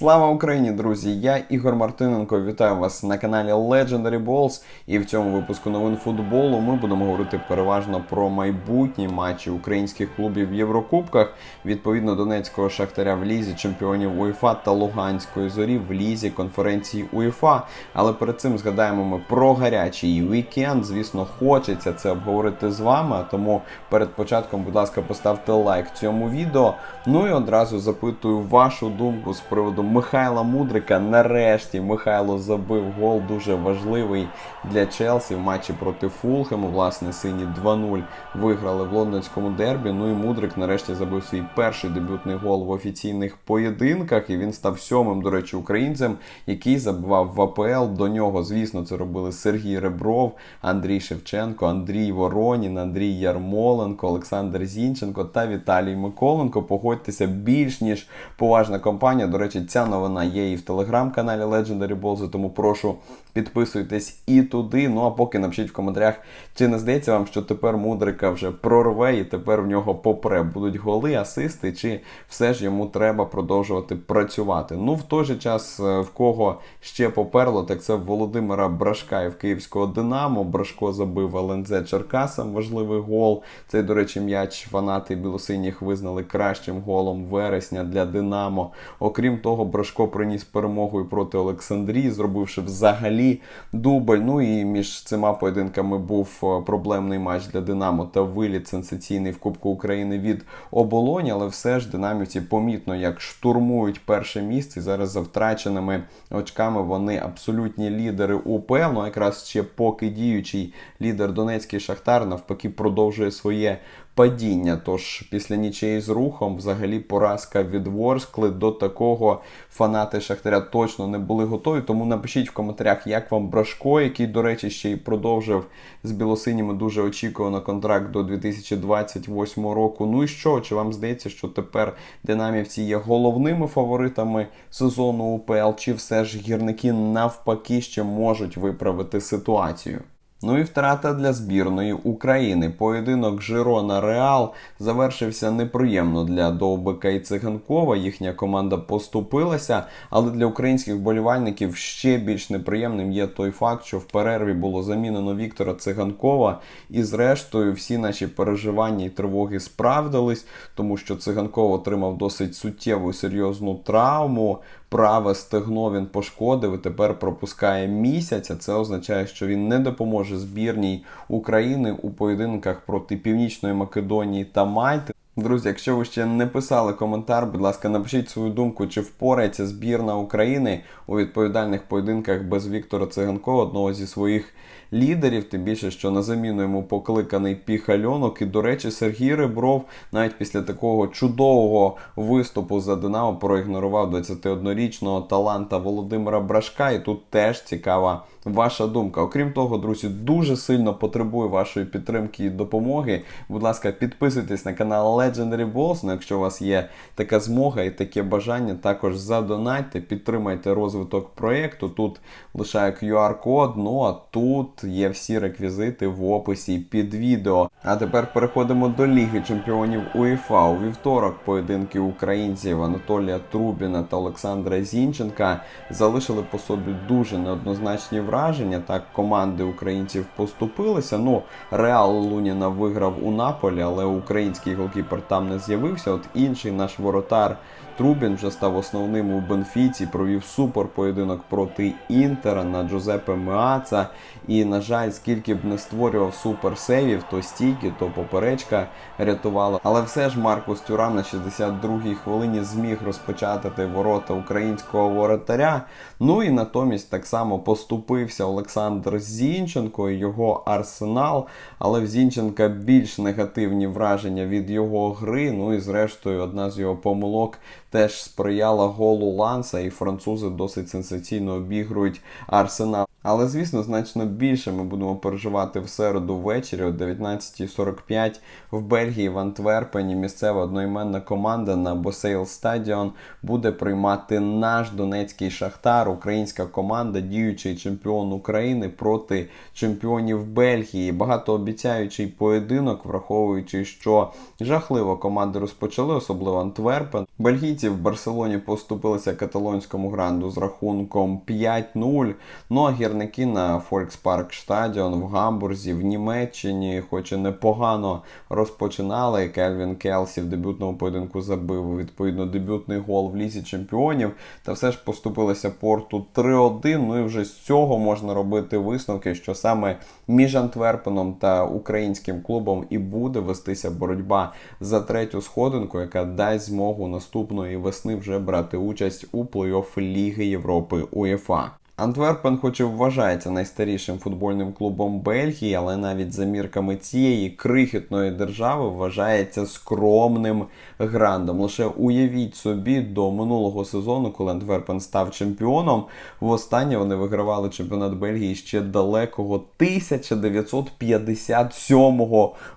Слава Україні, друзі! Я Ігор Мартиненко. Вітаю вас на каналі Legendary Balls. І в цьому випуску новин футболу ми будемо говорити переважно про майбутні матчі українських клубів в Єврокубках. Відповідно Донецького шахтаря в лізі чемпіонів УЄФА та Луганської зорі в лізі конференції УЄФА. Але перед цим згадаємо ми про гарячий вікенд. Звісно, хочеться це обговорити з вами. Тому перед початком, будь ласка, поставте лайк цьому відео. Ну і одразу запитую вашу думку з приводу Михайла Мудрика. Нарешті Михайло забив гол дуже важливий для Челсі в матчі проти Фулхему. Власне, сині 2-0 виграли в лондонському дербі. Ну і Мудрик нарешті забив свій перший дебютний гол в офіційних поєдинках. І він став сьомим, до речі, українцем, який забивав в АПЛ. До нього, звісно, це робили Сергій Ребров, Андрій Шевченко, Андрій Воронін, Андрій Ярмоленко, Олександр Зінченко та Віталій Миколенко. Погодьтеся, більш ніж поважна компанія. До речі, ця новина є і в телеграм-каналі Legendary Balls, тому прошу підписуйтесь і туди. Ну а поки напишіть в коментарях, чи не здається вам, що тепер Мудрика вже прорве і тепер в нього попре. Будуть голи, асисти, чи все ж йому треба продовжувати працювати. Ну, в той же час, е, в кого ще поперло, так це Володимира Брашка і в Київського Динамо. Брашко забив ЛНЗ Черкасам важливий гол. Цей, до речі, м'яч фанати білосиніх визнали кращим голом вересня для Динамо. Окрім того, Брашко приніс перемогу і проти Олександрії, зробивши взагалі дубль. Ну і між цими поєдинками був е, проблемний матч для Динамо та виліт сенсаційний в Кубку України від оболоні, але все ж динамівці помітно як штурмують перше місце. І зараз за втраченими очками вони абсолютні лідери УПЛ. Ну якраз ще поки діючий лідер Донецький Шахтар навпаки продовжує своє падіння. Тож після нічиї з рухом взагалі поразка від Ворскли до такого фанати Шахтаря точно не були готові. Тому напишіть в коментарях, як вам Брашко, який, до речі, ще й продовжив з білосиніми дуже очікувано контракт до 2028 року. Ну і що? Чи вам здається, що тепер динамівці є головними фаворитами сезону УПЛ? Чи все ж гірники навпаки ще можуть виправити ситуацію? Ну і втрата для збірної України. Поєдинок Жирона Реал завершився неприємно для Довбика і Циганкова. Їхня команда поступилася, але для українських болівальників ще більш неприємним є той факт, що в перерві було замінено Віктора Циганкова. І зрештою всі наші переживання і тривоги справдились, тому що Циганков отримав досить суттєву серйозну травму. Праве стегно він пошкодив і тепер пропускає місяць. а Це означає, що він не допоможе збірній України у поєдинках проти Північної Македонії та Мальти. Друзі, якщо ви ще не писали коментар, будь ласка, напишіть свою думку, чи впорається збірна України у відповідальних поєдинках без Віктора Циганкова, одного зі своїх лідерів. Тим більше, що на заміну йому покликаний піхальонок. І, до речі, Сергій Ребров навіть після такого чудового виступу за Динамо проігнорував 21-річного таланта Володимира Брашка. І тут теж цікава ваша думка. Окрім того, друзі, дуже сильно потребую вашої підтримки і допомоги. Будь ласка, підписуйтесь на канал Legendary Balls. Ну, якщо у вас є така змога і таке бажання, також задонайте, підтримайте розвиток проєкту. Тут лишаю QR-код, ну а тут є всі реквізити в описі під відео. А тепер переходимо до Ліги Чемпіонів УЄФА. У вівторок поєдинки українців Анатолія Трубіна та Олександра Зінченка залишили по собі дуже неоднозначні враження. Так, команди українців поступилися. Ну, Реал Луніна виграв у Наполі, але український голкіпер там не з'явився. От інший наш воротар Трубін вже став основним у Бенфіці, провів супер поєдинок проти Інтера на Джозепе Меаца. І, на жаль, скільки б не створював суперсейвів, то стійки, то поперечка рятувала. Але все ж Маркус Тюрам на 62-й хвилині зміг розпочати ворота українського воротаря. Ну і натомість так само поступився Олександр Зінченко і його арсенал. Але в Зінченка більш негативні враження від його гри. Ну і зрештою, одна з його помилок теж сприяла голу Ланса, і французи досить сенсаційно обігрують арсенал. Але звісно, значно більше ми будемо переживати в середу ввечері о 19.45 в Бельгії в Антверпені. Місцева одноіменна команда на Босейл Стадіон буде приймати наш донецький шахтар, українська команда, діючий чемпіон України проти чемпіонів Бельгії. Багатообіцяючий поєдинок, враховуючи, що жахливо команди розпочали, особливо Антверпен. Бельгійці в Барселоні поступилися каталонському гранду з рахунком 5-0. Ну а гірники на Фолькспарк Штадіон в Гамбурзі, в Німеччині, хоч і непогано розпочинали. Кельвін Келсі в дебютному поєдинку забив відповідно дебютний гол в лісі чемпіонів. Та все ж поступилися порту 3-1. Ну і вже з цього можна робити висновки, що саме між Антверпеном та українським клубом і буде вестися боротьба за третю сходинку, яка дасть змогу наступної весни вже брати участь у плей-офф Ліги Європи УЄФА. Антверпен, хоч і вважається найстарішим футбольним клубом Бельгії, але навіть за мірками цієї крихітної держави вважається скромним грандом. Лише уявіть собі, до минулого сезону, коли Антверпен став чемпіоном, востаннє вони вигравали чемпіонат Бельгії ще далекого 1957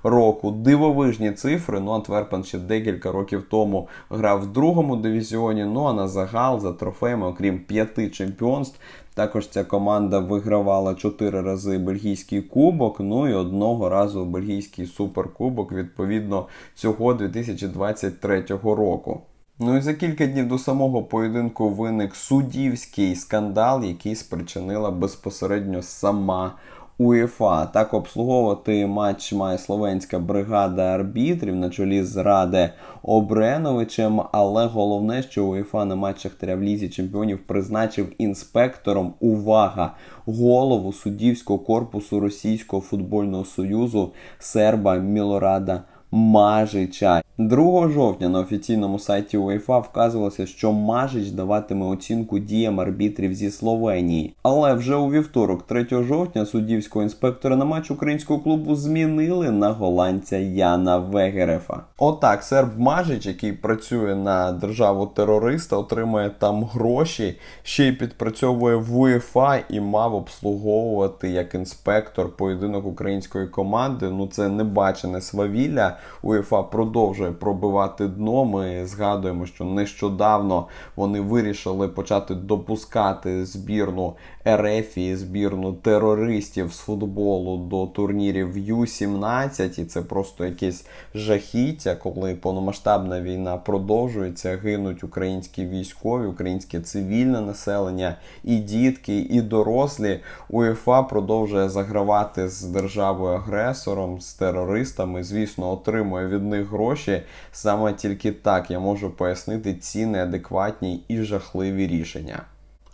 року. Дивовижні цифри. Ну, Антверпен ще декілька років тому грав в другому дивізіоні. Ну а на загал за трофеями, окрім п'яти чемпіонств. Також ця команда вигравала чотири рази бельгійський кубок, ну і одного разу бельгійський суперкубок, відповідно, цього 2023 року. Ну і за кілька днів до самого поєдинку виник суддівський скандал, який спричинила безпосередньо сама УЄФА. Так обслуговувати матч має словенська бригада арбітрів на чолі з Раде Обреновичем. Але головне, що УЄФА на матчах в лізі чемпіонів призначив інспектором увага голову суддівського корпусу Російського футбольного союзу серба Мілорада. Мажича 2 жовтня на офіційному сайті УЄФА вказувалося, що Мажич даватиме оцінку діям арбітрів зі Словенії. Але вже у вівторок, 3 жовтня, суддівського інспектора на матч українського клубу змінили на голландця Яна Вегерефа. Отак, серб Мажич, який працює на державу терориста, отримує там гроші, ще й підпрацьовує в УЄФА і мав обслуговувати як інспектор поєдинок української команди. Ну це небачене свавілля. УЄФА продовжує пробивати дно. Ми згадуємо, що нещодавно вони вирішили почати допускати збірну Ерефії, збірну терористів з футболу до турнірів Ю-17, і це просто якесь жахіття, коли повномасштабна війна продовжується, гинуть українські військові, українське цивільне населення, і дітки, і дорослі. УЄФА продовжує загравати з державою агресором, з терористами. Звісно, отримує від них гроші. Саме тільки так я можу пояснити ці неадекватні і жахливі рішення.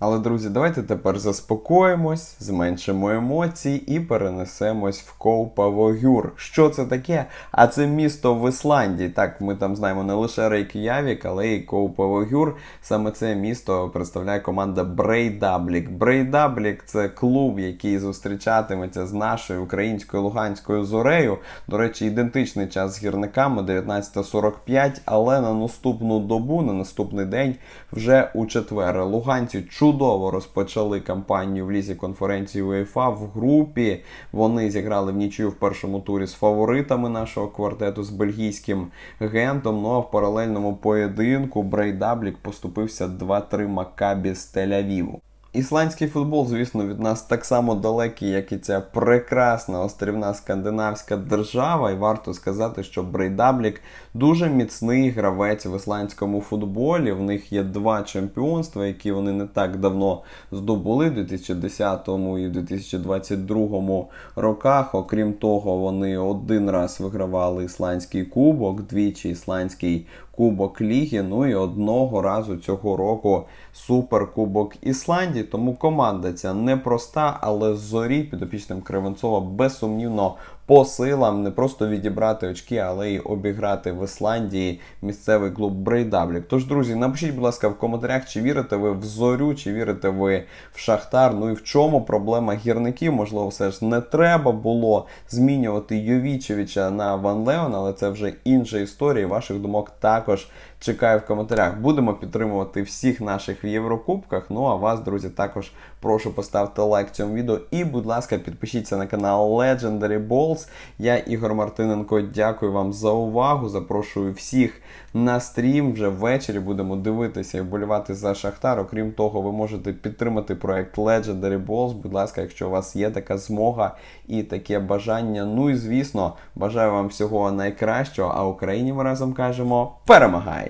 Але, друзі, давайте тепер заспокоїмось, зменшимо емоцій і перенесемось в Коупавогюр. Що це таке? А це місто в Ісландії. Так, ми там знаємо не лише Рейк'явік, але й Коупавогюр. Саме це місто представляє команда Брейдаблік. Брейдаблік це клуб, який зустрічатиметься з нашою українською луганською зорею. До речі, ідентичний час з гірниками 19.45, але на наступну добу, на наступний день, вже у четвер. Луганці чудово розпочали кампанію в лізі конференції УЄФА в групі. Вони зіграли в нічию в першому турі з фаворитами нашого квартету з бельгійським гентом. Ну а в паралельному поєдинку Брейдаблік поступився 2-3 Макабі з Тель-Авіву. Ісландський футбол, звісно, від нас так само далекий, як і ця прекрасна острівна скандинавська держава. І варто сказати, що Брейдаблік дуже міцний гравець в ісландському футболі. В них є два чемпіонства, які вони не так давно здобули в 2010 і 2022 роках. Окрім того, вони один раз вигравали ісландський кубок, двічі ісландський Кубок Ліги. Ну і одного разу цього року Суперкубок Ісландії. Тому команда ця непроста, але зорі підопічним Кривенцова безсумнівно по силам не просто відібрати очки, але й обіграти в Ісландії місцевий клуб Брейдаблік. Тож, друзі, напишіть, будь ласка, в коментарях, чи вірите ви в зорю, чи вірите ви в Шахтар. Ну і в чому проблема гірників? Можливо, все ж не треба було змінювати Йовічевича на Ван Леон, але це вже інша історія. Ваших думок також Bajos чекаю в коментарях. Будемо підтримувати всіх наших в Єврокубках. Ну а вас, друзі, також прошу поставити лайк цьому відео. І, будь ласка, підпишіться на канал Legendary Balls. Я Ігор Мартиненко. Дякую вам за увагу. Запрошую всіх на стрім. Вже ввечері будемо дивитися і вболівати за Шахтар. Окрім того, ви можете підтримати проект Legendary Balls. Будь ласка, якщо у вас є така змога і таке бажання. Ну і звісно, бажаю вам всього найкращого. А Україні ми разом кажемо перемагай!